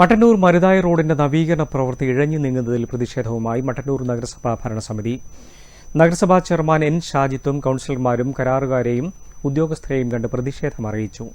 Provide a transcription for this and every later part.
മട്ടന്നൂർ മരുതായ റോഡിന്റെ നവീകരണ പ്രവൃത്തി ഇഴഞ്ഞു നീങ്ങുന്നതിൽ പ്രതിഷേധവുമായി മട്ടന്നൂർ നഗരസഭാ ഭരണസമിതി. നഗരസഭാ ചെയർമാൻ എൻ. ഷാജിത്തും കൗൺസിലർമാരും കരാറുകാരെയും ഉദ്യോഗസ്ഥരെയും കണ്ട് പ്രതിഷേധം അറിയിച്ചു.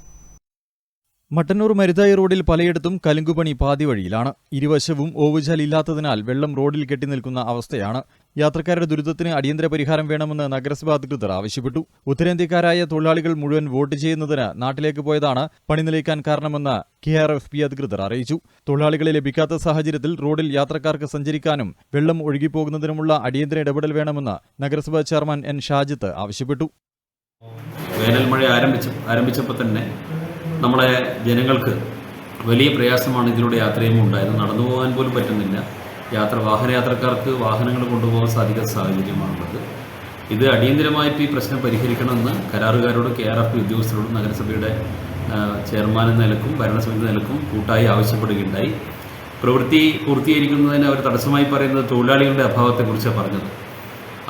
മട്ടന്നൂർ മരുതായി റോഡിൽ പലയിടത്തും കലുങ്കുപണി പാതി വഴിയിലാണ് ഇരുവശവും ഓവുചാൽ ഇല്ലാത്തതിനാൽ വെള്ളം റോഡിൽ കെട്ടിനിൽക്കുന്ന അവസ്ഥയാണ്. യാത്രക്കാരുടെ ദുരിതത്തിന് അടിയന്തര പരിഹാരം വേണമെന്ന് നഗരസഭാ അധികൃതർ ആവശ്യപ്പെട്ടു. ഉത്തരേന്ത്യക്കാരായ തൊഴിലാളികൾ മുഴുവൻ വോട്ട് ചെയ്യുന്നതിന് നാട്ടിലേക്ക് പോയതാണ് പണി നിലയ്ക്കാൻ കാരണമെന്ന് കെ ആർ എഫ് പി അധികൃതർ അറിയിച്ചു. തൊഴിലാളികളെ ലഭിക്കാത്ത സാഹചര്യത്തിൽ റോഡിൽ യാത്രക്കാർക്ക് സഞ്ചരിക്കാനും വെള്ളം ഒഴുകിപ്പോകുന്നതിനുമുള്ള അടിയന്തര ഇടപെടൽ വേണമെന്ന് നഗരസഭാ ചെയർമാൻ എൻ ഷാജിത്ത് ആവശ്യപ്പെട്ടു. വേനൽ മഴ ആരംഭിച്ച ആരംഭിച്ചപ്പോൾ തന്നെ നമ്മളെ ജനങ്ങൾക്ക് വലിയ പ്രയാസമാണ് ഇതിലൂടെ യാത്രയും ഉണ്ടായത്. നടന്നു പോകാൻ പോലും പറ്റുന്നില്ല. യാത്ര വാഹനയാത്രക്കാർക്ക് വാഹനങ്ങൾ കൊണ്ടുപോകാൻ സാധിക്കാത്ത സാഹചര്യമാണുള്ളത്. ഇത് അടിയന്തിരമായിട്ട് ഈ പ്രശ്നം പരിഹരിക്കണമെന്ന് കരാറുകാരോട് കെ ആർ എഫ് ഉദ്യോഗസ്ഥരോടും നഗരസഭയുടെ ചെയർമാൻ എന്ന നിലക്കും ഭരണസമിതി നിലക്കും കൂട്ടായി ആവശ്യപ്പെടുകയുണ്ടായി. പ്രവൃത്തി പൂർത്തീകരിക്കുന്നതിന് അവർ തടസ്സമായി പറയുന്നത് തൊഴിലാളികളുടെ അഭാവത്തെക്കുറിച്ചാണ് പറഞ്ഞത്.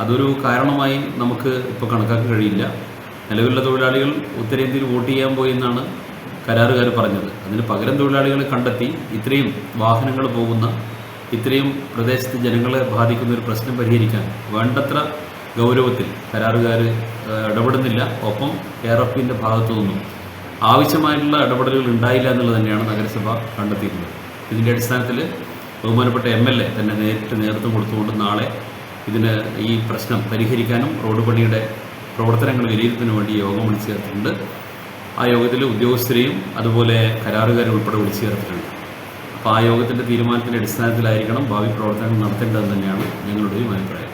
അതൊരു കാരണമായി നമുക്ക് ഇപ്പോൾ കണക്കാക്കാൻ കഴിയില്ല. നിലവിലുള്ള തൊഴിലാളികൾ ഉത്തരേന്ത്യയിൽ വോട്ട് ചെയ്യാൻ പോയി എന്നാണ് കരാറുകാർ പറഞ്ഞത്. അതിന് പകരം തൊഴിലാളികളെ കണ്ടെത്തി ഇത്രയും വാഹനങ്ങൾ പോകുന്ന ഇത്രയും പ്രദേശത്തെ ജനങ്ങളെ ബാധിക്കുന്ന ഒരു പ്രശ്നം പരിഹരിക്കാൻ വേണ്ടത്ര ഗൗരവത്തിൽ കരാറുകാർ ഇടപെടുന്നില്ല. ഒപ്പം കെയർ ഓഫ് പിന്റെ ഭാഗത്തു നിന്നും ആവശ്യമായിട്ടുള്ള ഇടപെടലുകൾ ഉണ്ടായില്ല എന്നുള്ളത് തന്നെയാണ് നഗരസഭ കണ്ടെത്തിയിട്ടുള്ളത്. ഇതിന്റെ അടിസ്ഥാനത്തിൽ ബഹുമാനപ്പെട്ട എം എൽ എ തന്നെ നേരിട്ട് നേതൃത്വം കൊടുത്തുകൊണ്ട് നാളെ ഇതിന് ഈ പ്രശ്നം പരിഹരിക്കാനും റോഡ് പണിയുടെ പ്രവർത്തനങ്ങൾ വിലയിരുത്തുന്നതിന് വേണ്ടി യോഗം വിളിച്ചു ചേർത്തിട്ടുണ്ട്. ആ യോഗത്തിൽ ഉദ്യോഗസ്ഥരെയും അതുപോലെ കരാറുകാരെ ഉൾപ്പെടെ വിളിച്ചു ചേർത്തിട്ടുണ്ട്. അപ്പോൾ ആ യോഗത്തിന്റെ തീരുമാനത്തിന്റെ അടിസ്ഥാനത്തിലായിരിക്കണം ഭാവി പ്രവർത്തനങ്ങൾ നടത്തേണ്ടതെന്ന് തന്നെയാണ് ഞങ്ങളുടെയും അഭിപ്രായം.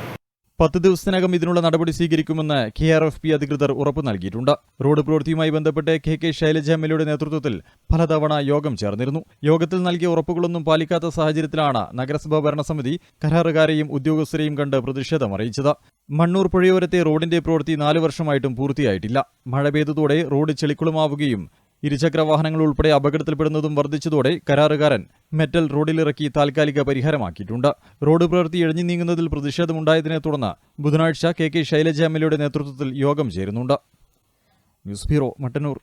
പത്ത് ദിവസത്തിനകം ഇതിനുള്ള നടപടി സ്വീകരിക്കുമെന്ന് കെ ആർ എഫ് പി അധികൃതർ ഉറപ്പ് നൽകിയിട്ടുണ്ട്. റോഡ് പ്രവൃത്തിയുമായി ബന്ധപ്പെട്ട് കെ കെ ശൈലജ എംഎൽഎയുടെ നേതൃത്വത്തിൽ പലതവണ യോഗം ചേർന്നിരുന്നു. യോഗത്തിൽ നൽകിയ ഉറപ്പുകളൊന്നും പാലിക്കാത്ത സാഹചര്യത്തിലാണ് നഗരസഭാ ഭരണസമിതി കരാറുകാരെയും ഉദ്യോഗസ്ഥരെയും കണ്ട് പ്രതിഷേധം അറിയിച്ചത്. മണ്ണൂർ പുഴയോരത്തെ റോഡിന്റെ പ്രവൃത്തി നാലു വർഷമായിട്ടും പൂർത്തിയായിട്ടില്ല. മഴ പെയ്തതോടെ റോഡ് ചെളിക്കുളമാവുകയും ഇരുചക്ര വാഹനങ്ങൾ ഉൾപ്പെടെ അപകടത്തിൽപ്പെടുന്നതും വർദ്ധിച്ചതോടെ കരാറുകാരൻ മെറ്റൽ റോഡിലിറക്കി താൽക്കാലിക പരിഹാരമാക്കിയിട്ടുണ്ട്. റോഡ് പ്രവൃത്തി ഇഴഞ്ഞു നീങ്ങുന്നതിൽ പ്രതിഷേധമുണ്ടായതിനെ തുടർന്ന് ബുധനാഴ്ച കെ കെ ശൈലജ എംഎൽഎയുടെ നേതൃത്വത്തിൽ യോഗം ചേരുന്നുണ്ട്. News bureau Mattannur.